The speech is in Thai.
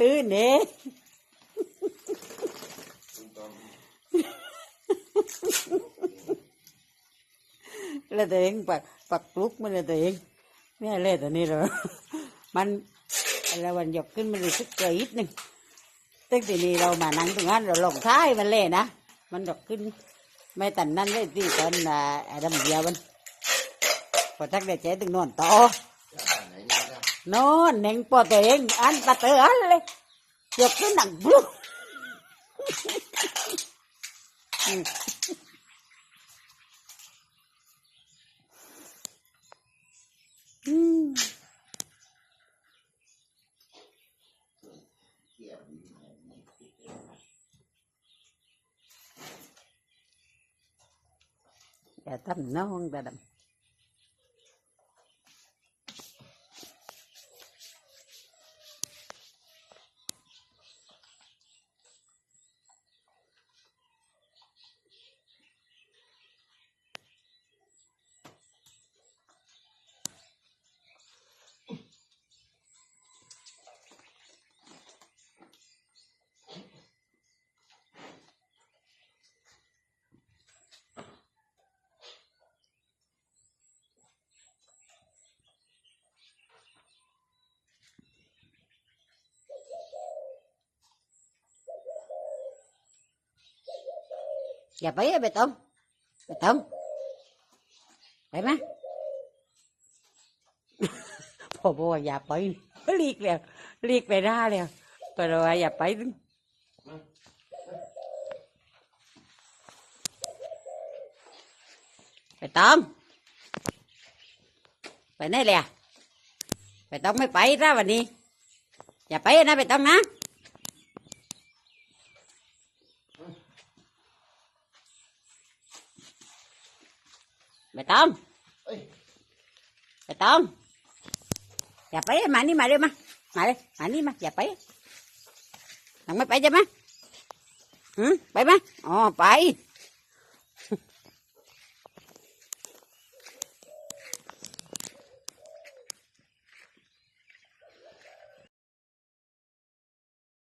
ตื้นเด้แล้วตัวเองปักปักปลุกมันเลยตัวเองเนี่ยเล่ตัวนี้หรอมันอะไรวันหยกขึ้นมันรู้สึกเกยดหนึ่งตั้งแต่นี้เรามานั่งตรงนั้นเราลงท้ายมันเล่นะมันหยกขึ้น ไม่ตันนั่นเลยที่ตอนอ่าไอ้ดำเดียวมันพอทักได้เจ๊ตึงนอนต่อ นอนเน่งปอตัวเองอันตะเต อย่าทำน้องแต่ดำอย่าไปไปต้มไปต้มไปไหมพอบอกว่าอย่าไปหลีกแล้วหลีกไปหน้าแล้วไปเลยว่าอย่าไปไปต้มไปไหนเลยไปต้มไม่ไปนะวันนี้ อย่าไปนะไปต้มนะ ไปต้มไปต้มอย่าไปมานี่มาเร็วมามาเลยมานี่มาอย่าไปนังไม่ไปใช่ไหมหืมไปไหมอ๋อไป